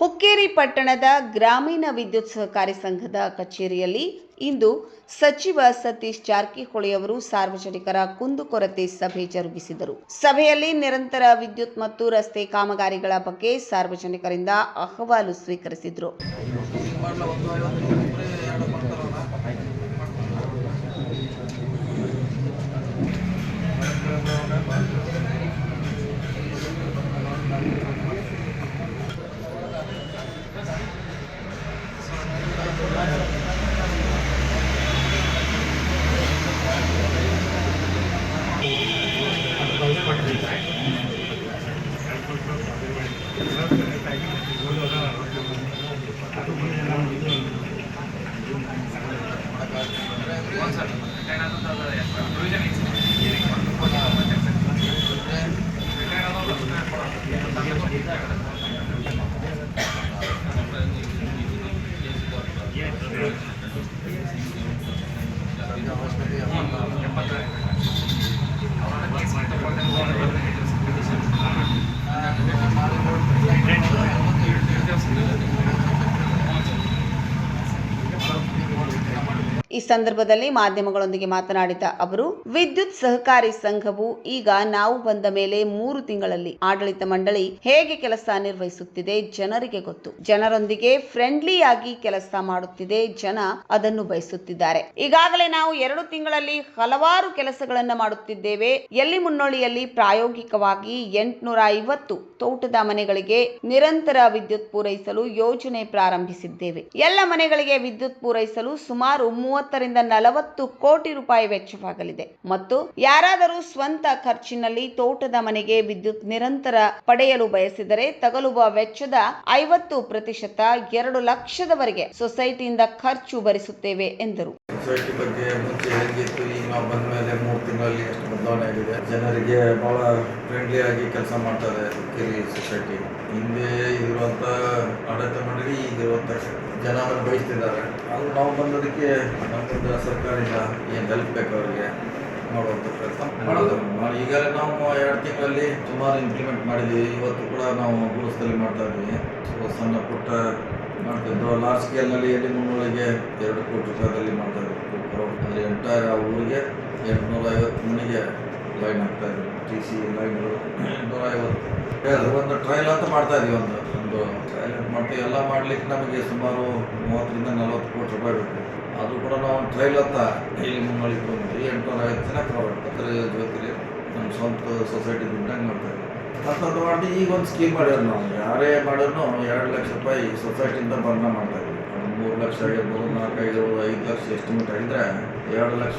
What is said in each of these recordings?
ಹುಕ್ಕೇರಿ ಪಟ್ಟಣದ ಗ್ರಾಮೀಣ ವಿದ್ಯುತ್ ಸಹಕಾರಿ ಸಂಘದ ಕಚೇರಿಯಲ್ಲಿ ಇಂದು ಸಚಿವ ಸತೀಶ್ ಜಾರಕಿಹೊಳಿ ಅವರು ಸಾರ್ವಜನಿಕರ ಕುಂದುಕೊರತೆ ಸಭೆ ಜರುಗಿಸಿದರು. ಸಭೆಯಲ್ಲಿ ನಿರಂತರ ವಿದ್ಯುತ್ ಮತ್ತು ರಸ್ತೆ ಕಾಮಗಾರಿಗಳ ಬಗ್ಗೆ ಸಾರ್ವಜನಿಕರಿಂದ ಅಹವಾಲು ಸ್ವೀಕರಿಸಿದರು. avanzando. ಈ ಸಂದರ್ಭದಲ್ಲಿ ಮಾಧ್ಯಮಗಳೊಂದಿಗೆ ಮಾತನಾಡಿದ ಅವರು, ವಿದ್ಯುತ್ ಸಹಕಾರಿ ಸಂಘವು ಈಗ ನಾವು ಬಂದ ಮೇಲೆ ಮೂರು ತಿಂಗಳಲ್ಲಿ ಆಡಳಿತ ಮಂಡಳಿ ಹೇಗೆ ಕೆಲಸ ನಿರ್ವಹಿಸುತ್ತಿದೆ ಜನರಿಗೆ ಗೊತ್ತು. ಜನರೊಂದಿಗೆ ಫ್ರೆಂಡ್ಲಿ ಆಗಿ ಕೆಲಸ ಮಾಡುತ್ತಿದೆ ಜನ ಅದನ್ನು ಬಯಸುತ್ತಿದ್ದಾರೆ. ಈಗಾಗಲೇ ನಾವು ಎರಡು ತಿಂಗಳಲ್ಲಿ ಹಲವಾರು ಕೆಲಸಗಳನ್ನು ಮಾಡುತ್ತಿದ್ದೇವೆ. ಎಲ್ಲಿ ಮುನ್ನೋಳಿಯಲ್ಲಿ ಪ್ರಾಯೋಗಿಕವಾಗಿ ಎಂಟುನೂರ ಐವತ್ತು ತೋಟದ ಮನೆಗಳಿಗೆ ನಿರಂತರ ವಿದ್ಯುತ್ ಪೂರೈಸಲು ಯೋಜನೆ ಪ್ರಾರಂಭಿಸಿದ್ದೇವೆ. ಎಲ್ಲ ಮನೆಗಳಿಗೆ ವಿದ್ಯುತ್ ಪೂರೈಸಲು ಸುಮಾರು ಮೂವತ್ತರಿಂದ ನಲವತ್ತು ಕೋಟಿ ರೂಪಾಯಿ ವೆಚ್ಚವಾಗಲಿದೆ. ಮತ್ತು ಯಾರಾದರೂ ಸ್ವಂತ ಖರ್ಚಿನಲ್ಲಿ ತೋಟದ ಮನೆಗೆ ವಿದ್ಯುತ್ ನಿರಂತರ ಪಡೆಯಲು ಬಯಸಿದರೆ ತಗಲುವ ವೆಚ್ಚದ ಐವತ್ತು ಪ್ರತಿಶತ ಎರಡು ಲಕ್ಷದವರೆಗೆ ಸೊಸೈಟಿಯಿಂದ ಖರ್ಚು ಭರಿಸುತ್ತೇವೆ, ಎಂದರು. ಸೊಸೈಟಿ ಬಗ್ಗೆ ಮುಂಚೆ ಹೇಗಿತ್ತು ಈಗ ನಾವು ಬಂದ ಮೇಲೆ ಮೂರು ತಿಂಗಳಲ್ಲಿ ಎಷ್ಟು ಬದಲಾವಣೆ ಆಗಿದೆ. ಜನರಿಗೆ ಬಹಳ ಫ್ರೆಂಡ್ಲಿ ಆಗಿ ಕೆಲಸ ಮಾಡ್ತಾರೆ ಕಿರಿ ಸೊಸೈಟಿ. ಹಿಂದೆ ಇರುವಂತ ಆಡಳಿತ ಮಂಡಳಿ ಈಗಿರುವಂಥ ಜನವನ್ನು ಬಯಸ್ತಿದ್ದಾರೆ. ಅದು ನಾವು ಬಂದದಕ್ಕೆ ನಮ್ಮದು ಸರ್ಕಾರದಿಂದ ಏನು ತಲುಪಬೇಕು ಬೇಕು ಅವರಿಗೆ ಮಾಡುವಂಥ ಪ್ರಯತ್ನ ಮಾಡೋದು. ಮಾಡಿ ಈಗಾಗಲೇ ನಾವು ಎರಡು ತಿಂಗಳಲ್ಲಿ ಸುಮಾರು ಇಂಪ್ಲಿಮೆಂಟ್ ಮಾಡಿದ್ದೀವಿ ಇವತ್ತು ಕೂಡ ನಾವು ಗುರುಸ್ಥಲ್ಲಿ ಮಾಡ್ತಾ ಇದ್ದೀವಿ ಸಣ್ಣ ಪುಟ್ಟ ಮಾಡ್ತಿದ್ದು ಲಾರ್ಜ್ ಸ್ಕೇಲ್ನಲ್ಲಿ ಎಲ್ಲಿ ಮುನ್ನೂರಿಗೆ ಎರಡು ಕೋಟಿ ರೂಪಾಯಿದಲ್ಲಿ ಮಾಡ್ತಾ ಇದ್ದೀವಿ ಅಂದರೆ ಎಂಟೈರ್ ಆ ಊರಿಗೆ ಎಂಟುನೂರ ಐವತ್ತು ಮನೆಗೆ ಲೈನ್ ಆಗ್ತಾ ಇದ್ದೀವಿ ಟಿ ಸಿ ಲೈನ್ಗಳು ನೂರ ಐವತ್ತು. ಅದು ಒಂದು ಟ್ರಯಲ್ ಅಂತ ಮಾಡ್ತಾ ಇದೀವಿ ಒಂದು ಒಂದು ಟ್ರಯಲ್ ಮಾಡ್ತೀವಿ ಎಲ್ಲ ಮಾಡ್ಲಿಕ್ಕೆ ನಮಗೆ ಸುಮಾರು ಮೂವತ್ತರಿಂದ ನಲವತ್ತು ಕೋಟಿ ರೂಪಾಯಿ ಬೇಕು. ಅದು ಕೂಡ ನಾವು ಟ್ರಯಲ್ ಅಂತ ಇಲ್ಲಿ ಮುನ್ನೋಳಿಗೆ ಬಂದ್ವಿ ಎಂಟುನೂರ ಐವತ್ತು ಜನ ಕವರ್ ಜೊತೆಗೆ ಜೊತೆಲಿ ನಮ್ಮ ಸ್ವಂತ ಸೊಸೈಟಿ ದುಡ್ಡಂಗೆ ಮಾಡ್ತಾ ಇದ್ದೀವಿ ಮತ್ತೊಂದು ಮಾಡಿ ಈಗ ಒಂದು ಸ್ಕೀಮ್ ಮಾಡ್ಯಾರ ನಾವು. ಯಾರೇ ಮಾಡಿದ್ರು ಎರಡು ಲಕ್ಷ ರೂಪಾಯಿ ಸೊಸೈಟಿಯಿಂದ ಬರ್ನ ಮಾಡ್ತಾ ಇದ್ದೀವಿ ಮೂರು ಲಕ್ಷ ಆಗಿರ್ಬೋದು ನಾಲ್ಕು ಆಗಿರ್ಬೋದು ಐದು ಲಕ್ಷ ಎಸ್ಟಿಮೇಟ್ ಆಗಿದ್ರೆ ಎರಡು ಲಕ್ಷ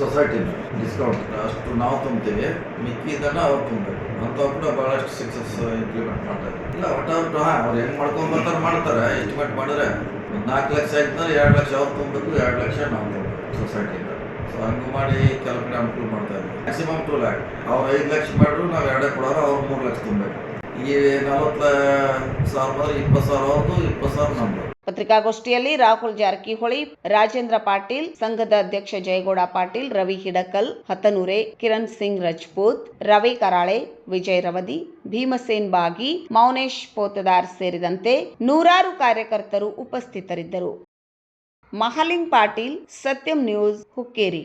ಸೊಸೈಟಿನ ಡಿಸ್ಕೌಂಟ್ ಅಷ್ಟು ನಾವು ತುಂಬ್ತೀವಿ. ಮಿಕ್ಕಿದನ್ನ ಅವ್ರು ತುಂಬಬೇಕು. ಅಂತ ಕೂಡ ಭಾಳಷ್ಟು ಸಕ್ಸಸ್ ಇಂಪ್ಲಿಮೆಂಟ್ ಮಾಡ್ತಾ ಇದ್ದೀವಿ ಇಲ್ಲ, ಒಟ್ಟು ಹಾಂ, ಅವ್ರು ಹೆಂಗೆ ಮಾಡ್ಕೊಂಡು ಬರ್ತಾರೆ ಮಾಡ್ತಾರೆ. ಎಸ್ಟಿಮೇಟ್ ಮಾಡಿದ್ರೆ ನಾಲ್ಕು ಲಕ್ಷ ಆಯ್ತಂದ್ರೆ ಎರಡು ಲಕ್ಷ ಅವ್ರು ತುಂಬಬೇಕು, ಎರಡು ಲಕ್ಷ ನಾವು ತುಂಬಬೇಕು ಸೊಸೈಟಿಯಿಂದ ಸೊ ಹಂಗೆ ಮಾಡಿ ಕೆಲವು ಕಡೆ ಅನುಕೂಲ ಮಾಡ್ತಾ ಇದ್ದೀವಿ ಮ್ಯಾಕ್ಸಿಮಮ್ ಟೂ ಲ್ಯಾಕ್ ಅವ್ರು ಐದು ಲಕ್ಷ ಮಾಡಿದ್ರು, ನಾವು ಎರಡೇ ಕೊಡೋರು, ಅವ್ರು ಮೂರು ಲಕ್ಷ ತುಂಬಬೇಕು. ಈ ನಲವತ್ತು ಸಾವಿರ ಇಪ್ಪತ್ತು ಸಾವಿರ ಅವ್ರದ್ದು ಇಪ್ಪತ್ತು ಸಾವಿರ ನಮ್ಮದು ಪತ್ರಿಕಾಗೋಷ್ಠಿಯಲ್ಲಿ ರಾಹುಲ್ ಜಾರಕಿಹೊಳಿ, ರಾಜೇಂದ್ರ ಪಾಟೀಲ್, ಸಂಘದ ಅಧ್ಯಕ್ಷ ಜಯಗೌಡ ಪಾಟೀಲ್, ರವಿ ಹಿಡಕಲ್, ಹತನೂರೆ, ಕಿರಣ್ ಸಿಂಗ್ ರಜಪೂತ್, ರವಿ ಕರಾಳೆ, ವಿಜಯ್ ರವದಿ, ಭೀಮಸೇನ್ ಬಾಗಿ, ಮೌನೇಶ್ ಪೋತದಾರ್ ಸೇರಿದಂತೆ ನೂರಾರು ಕಾರ್ಯಕರ್ತರು ಉಪಸ್ಥಿತರಿದ್ದರು. ಮಹಾಲಿಂಗ್ ಪಾಟೀಲ್, ಸತ್ಯಂ ನ್ಯೂಸ್, ಹುಕ್ಕೇರಿ.